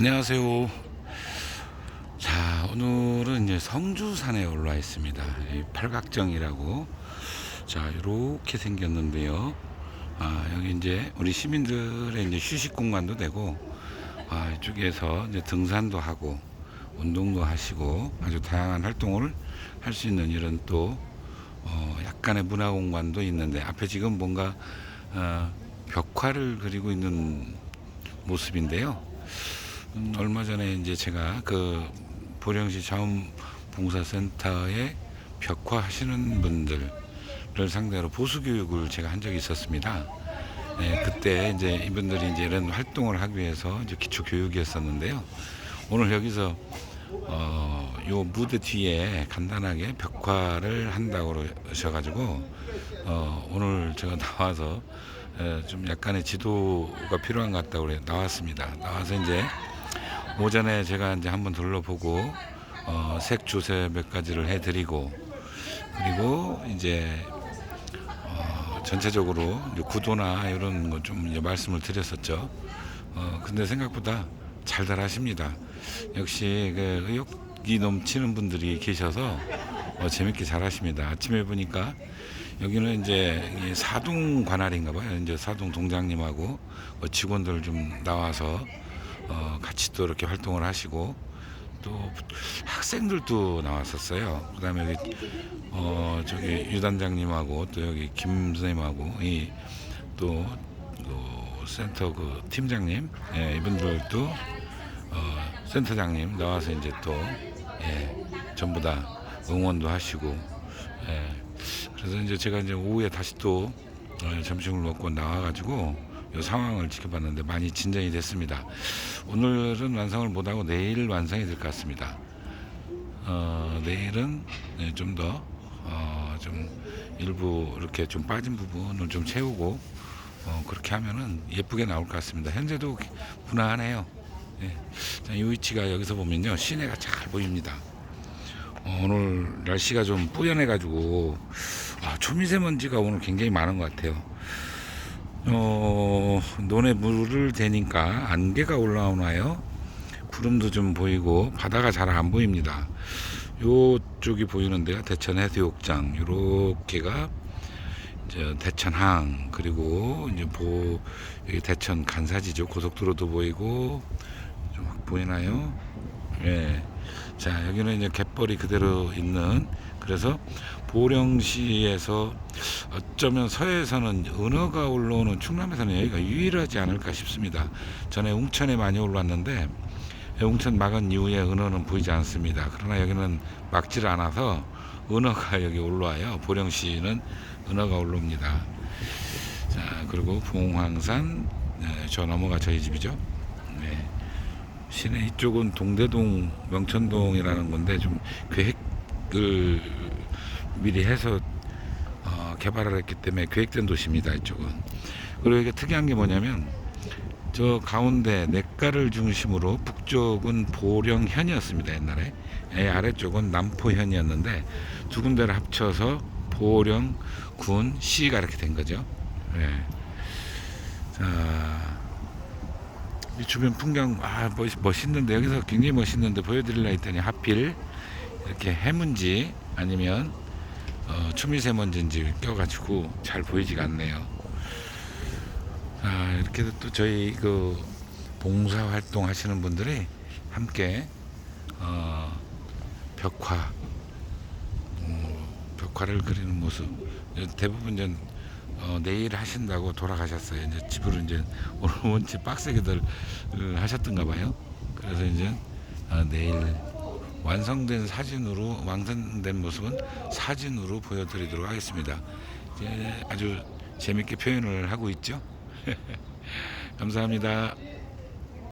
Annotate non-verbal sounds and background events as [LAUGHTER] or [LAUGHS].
안녕하세요. 자, 오늘은 이제 성주산에 올라와 있습니다. 이 팔각정이라고. 자, 이렇게 생겼는데요. 아, 여기 이제 우리 시민들의 이제 휴식 공간도 되고, 아, 이쪽에서 이제 등산도 하고, 운동도 하시고, 아주 다양한 활동을 할 수 있는 이런 또, 어, 약간의 문화 공간도 있는데, 앞에 지금 뭔가, 어, 벽화를 그리고 있는 모습인데요. 음, 얼마 전에 이제 제가 그 보령시 자원봉사센터에 벽화 하시는 분들을 상대로 보수 교육을 제가 한 적이 있었습니다. 네, 그때 이제 이분들이 이제 이런 활동을 하기 위해서 이제 기초 교육이었었는데요. 오늘 여기서 어, 요 무대 뒤에 간단하게 벽화를 한다고 그러셔가지고 어, 오늘 제가 나와서 에, 좀 약간의 지도가 필요한 것 같다고 그래 나왔습니다. 나와서 이제 오전에 제가 이제 한번 둘러보고 어, 색 조세 몇 가지를 해드리고 그리고 이제 어, 전체적으로 이제 구도나 이런 거 좀 말씀을 드렸었죠. 어, 근데 생각보다 잘들 하십니다. 역시 그 의욕이 넘치는 분들이 계셔서 어, 재밌게 잘 하십니다. 아침에 보니까 여기는 이제 이 사동 관할인가 봐요. 이제 사동 동장님하고 어, 직원들 좀 나와서 어, 같이 또 이렇게 활동을 하시고 또 학생들도 나왔었어요. 그다음에 여기 어 저기 유단장님하고 또 여기 김 선생님하고 이또 그 센터 그 팀장님 예, 이분들도 어, 센터장님 나와서 이제 또 예, 전부 다 응원도 하시고 예, 그래서 이제 제가 이제 오후에 다시 또 어, 점심을 먹고 나와가지고 이 상황을 지켜봤는데 많이 진전이 됐습니다. 오늘은 완성을 못하고 내일 완성이 될 것 같습니다. 어, 내일은 네, 좀 더, 어, 좀 일부 이렇게 좀 빠진 부분을 좀 채우고, 어, 그렇게 하면은 예쁘게 나올 것 같습니다. 현재도. 네. 자, 이 위치가 여기서 보면요. 시내가 잘 보입니다. 어, 오늘 날씨가 좀 뿌연해가지고, 아, 초미세먼지가 오늘 굉장히 많은 것 같아요. 어, 논에 물을 대니까 안개가 올라오나요? 구름도 좀 보이고 바다가 잘 안 보입니다. 요쪽이 보이는데요. 대천 해수욕장 요렇게가 이제 대천항 그리고 이제 보 여기 대천 간사지죠. 고속도로도 보이고 좀 확 보이나요? 예. 자, 여기는 이제 갯벌이 그대로 있는 그래서 보령시에서 어쩌면 서해에서는 은어가 올라오는 충남에서는 여기가 유일하지 않을까 싶습니다. 전에 웅천에 많이 올랐는데 웅천 막은 이후에 은어는 보이지 않습니다. 그러나 여기는 막지를 않아서 은어가 여기 올라와요. 보령시는 은어가 올라옵니다. 자, 그리고 봉황산 네, 저 넘어가 저희 집이죠. 네. 시내 이쪽은 동대동 명천동이라는 건데 좀 계획을 미리 해서 어, 개발을 했기 때문에 계획된 도시입니다 이쪽은. 그리고 이게 특이한 게 뭐냐면 저 가운데 냇가를 중심으로 북쪽은 보령현이었습니다 옛날에. 예, 아래쪽은 남포현이었는데 두 군데를 합쳐서 보령군 시가 이렇게 된 거죠. 예. 자, 이 주변 풍경 아 멋, 멋있는데 여기서 굉장히 멋있는데 보여드리려 했더니 하필 이렇게 해문지 아니면 어, 초미세먼지인지 껴가지고 잘 보이지가 않네요. 아, 이렇게 또 저희 그 봉사 활동 하시는 분들이 함께 어, 벽화 음, 벽화를 그리는 모습 대부분 이제 어, 내일 하신다고 돌아가셨어요. 이제 집으로 이제 오늘 원체 빡세게들 어, 하셨던가 봐요. 그래서 이제 어, 내일 완성된 사진으로 완성된 모습은 사진으로 보여드리도록 하겠습니다. 이제 아주 재밌게 표현을 하고 있죠. [LAUGHS] 감사합니다.